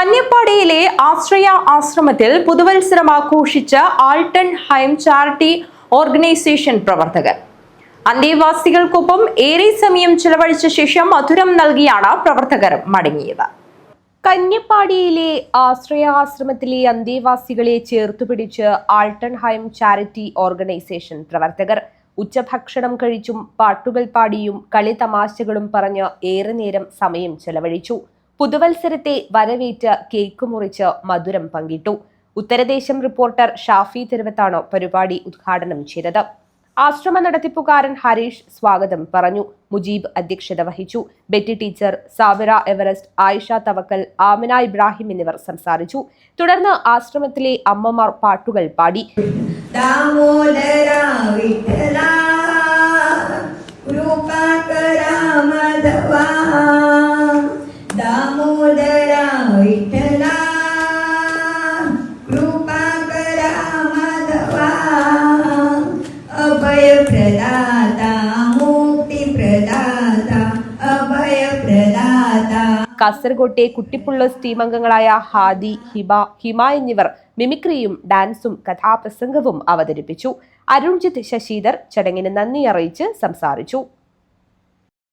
കന്യപ്പാടിയിലെ ആശ്രയ ആശ്രമത്തിൽ പുതുവത്സരം ആഘോഷിച്ച ആൾട്ടൺ ഹൈം ചാരിറ്റി ഓർഗനൈസേഷൻ പ്രവർത്തകർ അന്തേവാസികൾക്കൊപ്പം ഏറെ സമയം ചെലവഴിച്ച ശേഷം മധുരം നൽകിയാണ് പ്രവർത്തകർ മടങ്ങിയത്. കന്യപ്പാടിയിലെ ആശ്രയാശ്രമത്തിലെ അന്തേവാസികളെ ചേർത്തുപിടിച്ച് ആൾട്ടൺ ഹൈം ചാരിറ്റി ഓർഗനൈസേഷൻ പ്രവർത്തകർ ഉച്ചഭക്ഷണം കഴിച്ചും പാട്ടുകൾ പാടിയും കളി തമാശകളും പറഞ്ഞ് ഏറെ നേരം സമയം ചെലവഴിച്ചു. പുതുവത്സരത്തെ വരവേറ്റ് കേക്ക് മുറിച്ച് മധുരം പങ്കിട്ടു. ഉത്തരദേശം റിപ്പോർട്ടർ ഷാഫി തെരുവത്താണ് പരിപാടി ഉദ്ഘാടനം ചെയ്തത്? ആശ്രമ നടത്തിപ്പുകാരൻ ഹരീഷ് സ്വാഗതം പറഞ്ഞു. മുജീബ് അധ്യക്ഷത വഹിച്ചു. Betty teacher Savira Everest Ayisha Thavakkal Amina Ibrahim എന്നിവർ സംസാരിച്ചു. തുടർന്ന് ആശ്രമത്തിലെ അമ്മമാർ പാട്ടുകൾ പാടി. കൃപാകരാമധവാ विठ्ठला कृपा करा माधवा दामोदरा विठ्ठला कृपा करा माधवा अभय प्रदाता मुक्ती प्रदाता अभय प्रदाता കാസർകോട്ടെ കുട്ടിപ്പുള്ളസ് ടീം അംഗങ്ങളായ ഹാദി ഹിബ ഹിമ എന്നിവർ മിമിക്രിയും ഡാൻസും കഥാപ്രസംഗവും അവതരിപ്പിച്ചു അരുൺജിത്ത് ശശിധർ ചടങ്ങിന് നന്ദി അറിയിച്ച് സംസാരിച്ചു